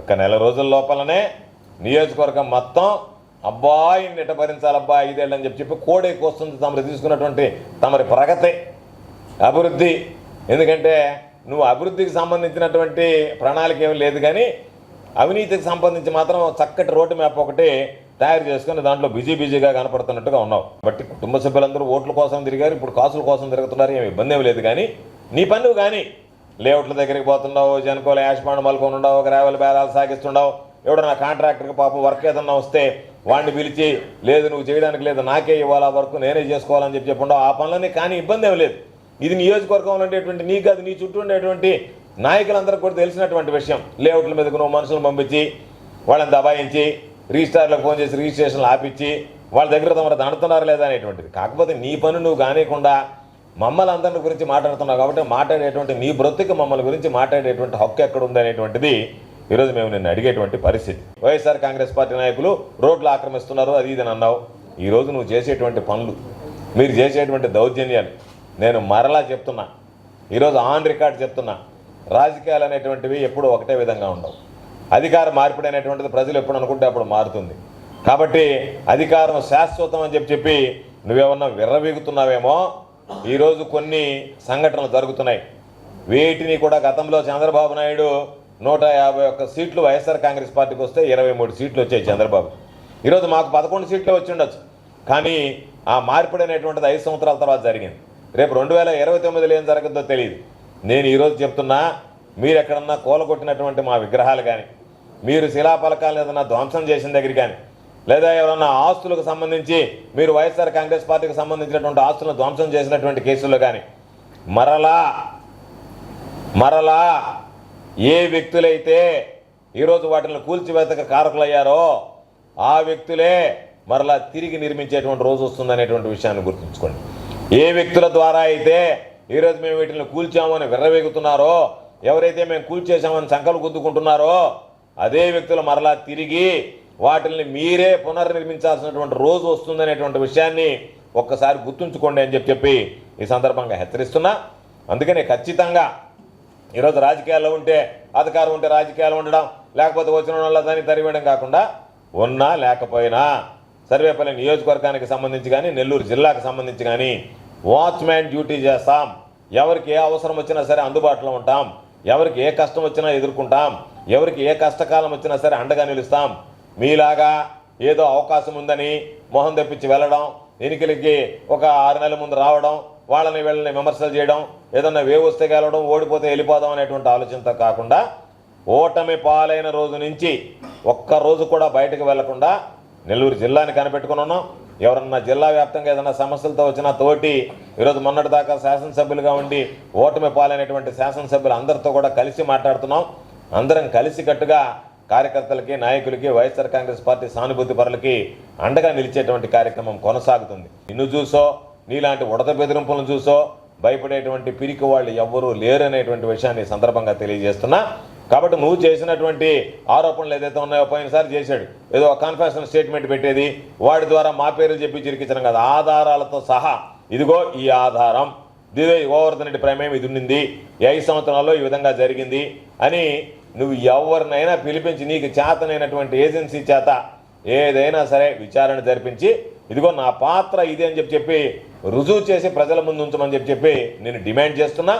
ఒక్క నెల రోజుల లోపలనే నియోజకవర్గం మొత్తం అబ్బాయి నిట భరించాలబ్బా ఐదేళ్ళు అని చెప్పి చెప్పి కోడే కోస్తుంది తమరు తీసుకున్నటువంటి తమరి ప్రగతి అభివృద్ధి. ఎందుకంటే నువ్వు అభివృద్ధికి సంబంధించినటువంటి ప్రణాళిక ఏమి లేదు కానీ అవినీతికి సంబంధించి మాత్రం చక్కటి రోడ్డు మ్యాప్ ఒకటి తయారు చేసుకుని దాంట్లో బిజీ బిజీగా కనపడుతున్నట్టుగా ఉన్నావు. బట్టి కుటుంబ సభ్యులందరూ ఓట్ల కోసం తిరిగారు ఇప్పుడు కాసుల కోసం తిరుగుతున్నారు ఏమి ఇబ్బంది ఏమి లేదు కానీ నీ పని నువ్వు కానీ లేఅవుట్ల దగ్గరికి పోతుండవు జనకోలు యాష్మాండ మలుకొని ఉండవు గ్రావెల్ బేరాలు సాగిస్తుండవు. ఎవడన్నా కాంట్రాక్టర్కి పాపం వర్క్ ఏదన్నా వస్తే వాడిని పిలిచి లేదు నువ్వు చేయడానికి లేదు నాకే ఇవ్వాలి ఆ వర్క్ నేనే చేసుకోవాలని చెప్పి చెప్పుండవు. ఆ పనులన్నీ కానీ ఇబ్బంది ఏమి లేదు. ఇది నియోజకవర్గంలో ఉండేటువంటి నీకు అది నీ చుట్టూ ఉండేటువంటి నాయకులందరికీ కూడా తెలిసినటువంటి విషయం. లేఅవుట్ల మీదకు నువ్వు మనుషులను పంపించి వాళ్ళని దబాయించి రిజిస్టార్లకు ఫోన్ చేసి రిజిస్ట్రేషన్లు ఆపించి వాళ్ళ దగ్గర తమరు దండుతున్నారు లేదా అనేటువంటిది. కాకపోతే నీ పని నువ్వు కానియకుండా మమ్మల్ని అందరిని గురించి మాట్లాడుతున్నావు కాబట్టి మాట్లాడేటువంటి నీ బ్రతుకు మమ్మల్ని గురించి మాట్లాడేటువంటి హక్కు ఎక్కడుంది అనేటువంటిది ఈరోజు మేము నిన్ను అడిగేటువంటి పరిస్థితి. వైఎస్ఆర్ కాంగ్రెస్ పార్టీ నాయకులు రోడ్లు ఆక్రమిస్తున్నారు అది ఇది అని అన్నావు. ఈరోజు నువ్వు చేసేటువంటి పనులు మీరు చేసేటువంటి దౌర్జన్యాలు నేను మరలా చెప్తున్నా. ఈరోజు ఆన్ రికార్డ్ చెప్తున్నా. రాజకీయాలు అనేటువంటివి ఎప్పుడూ ఒకటే విధంగా ఉండవు. అధికార మార్పిడి అనేటువంటిది ప్రజలు ఎప్పుడు అనుకుంటే అప్పుడు మారుతుంది. కాబట్టి అధికారం శాశ్వతం అని చెప్పి చెప్పి నువ్వేమన్నా విర్రవీగుతున్నావేమో ఈరోజు కొన్ని సంఘటనలు జరుగుతున్నాయి. వీటిని కూడా గతంలో చంద్రబాబు నాయుడు నూట యాభై ఒక్క సీట్లు వైఎస్ఆర్ కాంగ్రెస్ పార్టీకి వస్తే ఇరవై మూడు సీట్లు వచ్చాయి చంద్రబాబు. ఈరోజు మాకు పదకొండు సీట్లు వచ్చి ఉండొచ్చు. కానీ ఆ మార్పిడి అనేటువంటిది ఐదు సంవత్సరాల తర్వాత జరిగింది. రేపు రెండు వేల ఇరవై తొమ్మిదిలో ఏం జరగద్దో తెలియదు. నేను ఈరోజు చెప్తున్నా మీరు ఎక్కడన్నా కూలగొట్టినటువంటి మా విగ్రహాలు కానీ మీరు శిలాఫలకాలు ఏదన్నా ధ్వంసం చేసిన దగ్గర కానీ లేదా ఏదన్నా ఆస్తులకు సంబంధించి మీరు వైఎస్ఆర్ కాంగ్రెస్ పార్టీకి సంబంధించినటువంటి ఆస్తులను ధ్వంసం చేసినటువంటి కేసుల్లో కానీ మరలా మరలా ఏ వ్యక్తులైతే ఈరోజు వాటిని కూల్చివేతకు కారకులయ్యారో ఆ వ్యక్తులే మరలా తిరిగి నిర్మించేటువంటి రోజు వస్తుందనేటువంటి విషయాన్ని గుర్తుంచుకోండి. ఏ వ్యక్తుల ద్వారా అయితే ఈరోజు మేము వీటిని కూల్చామని విర్రవేగుతున్నారో ఎవరైతే మేము కూల్చేసామని సంకలు గుద్దుకుంటున్నారో అదే వ్యక్తులు మరలా తిరిగి వాటిని మీరే పునర్నిర్మించాల్సినటువంటి రోజు వస్తుందనేటువంటి విషయాన్ని ఒక్కసారి గుర్తుంచుకోండి అని చెప్పి చెప్పి ఈ సందర్భంగా హెచ్చరిస్తున్నా. అందుకనే ఖచ్చితంగా ఈరోజు రాజకీయాల్లో ఉంటే అధికారం ఉంటే రాజకీయాలు ఉండడం లేకపోతే వచ్చిన వాళ్ళ దాన్ని తరివేయడం కాకుండా ఉన్నా లేకపోయినా సర్వేపల్లి నియోజకవర్గానికి సంబంధించి కానీ నెల్లూరు జిల్లాకు సంబంధించి కానీ వాచ్మ్యాన్ డ్యూటీ చేస్తాం. ఎవరికి ఏ అవసరం వచ్చినా సరే అందుబాటులో ఉంటాం. ఎవరికి ఏ కష్టం వచ్చినా ఎదుర్కొంటాం. ఎవరికి ఏ కష్టకాలం వచ్చినా సరే అండగా నిలుస్తాం. మీలాగా ఏదో అవకాశం ఉందని మొహం తెప్పించి వెళ్ళడం ఎన్నికలకి ఒక ఆరు నెలల ముందు రావడం వాళ్ళని వీళ్ళని విమర్శలు చేయడం ఏదన్నా వేవ్ వస్తే గెలవడం ఓడిపోతే వెళ్ళిపోదాం అనేటువంటి ఆలోచనతో కాకుండా ఓటమి పాలైన రోజు నుంచి ఒక్క రోజు కూడా బయటకు వెళ్ళకుండా నెల్లూరు జిల్లాని కనిపెట్టుకుని ఉన్నాం. ఎవరన్నా జిల్లా వ్యాప్తంగా ఏదైనా సమస్యలతో వచ్చినా తోటి ఈరోజు మొన్నటి దాకా శాసనసభ్యులుగా ఉండి ఓటమి పాలైనటువంటి శాసనసభ్యులు అందరితో కూడా కలిసి మాట్లాడుతున్నాం. అందరం కలిసికట్టుగా కార్యకర్తలకి నాయకులకి వైఎస్ఆర్ కాంగ్రెస్ పార్టీ సానుభూతి పరులకి అండగా నిలిచేటువంటి కార్యక్రమం కొనసాగుతుంది. నిన్ను చూసో నీలాంటి ఉడత బెదిరింపులను చూసో భయపడేటువంటి పిరికి వాళ్ళు ఎవ్వరూ లేరనేటువంటి విషయాన్ని సందర్భంగా తెలియజేస్తున్నా. కాబట్టి నువ్వు చేసినటువంటి ఆరోపణలు ఏదైతే ఉన్నాయో పోయినసారి చేశాడు. ఏదో కన్ఫెషన్ స్టేట్మెంట్ పెట్టేది వాడి ద్వారా మా పేర్లు చెప్పి చిరికించడం కాదు. ఆధారాలతో సహా ఇదిగో ఈ ఆధారం. ఇదిగో ఈ గోవర్ధన్ రెడ్డి ప్రమేయం ఇది ఉండింది. ఈ ఐదు సంవత్సరాల్లో ఈ విధంగా జరిగింది అని నువ్వు ఎవరినైనా పిలిపించి నీకు చేతనైనటువంటి ఏజెన్సీ చేత ఏదైనా సరే విచారణ జరిపించి ఇదిగో నా పాత్ర ఇది అని చెప్పి చెప్పి రుజువు చేసి ప్రజల ముందు ఉంచమని చెప్పి చెప్పి నేను డిమాండ్ చేస్తున్నా.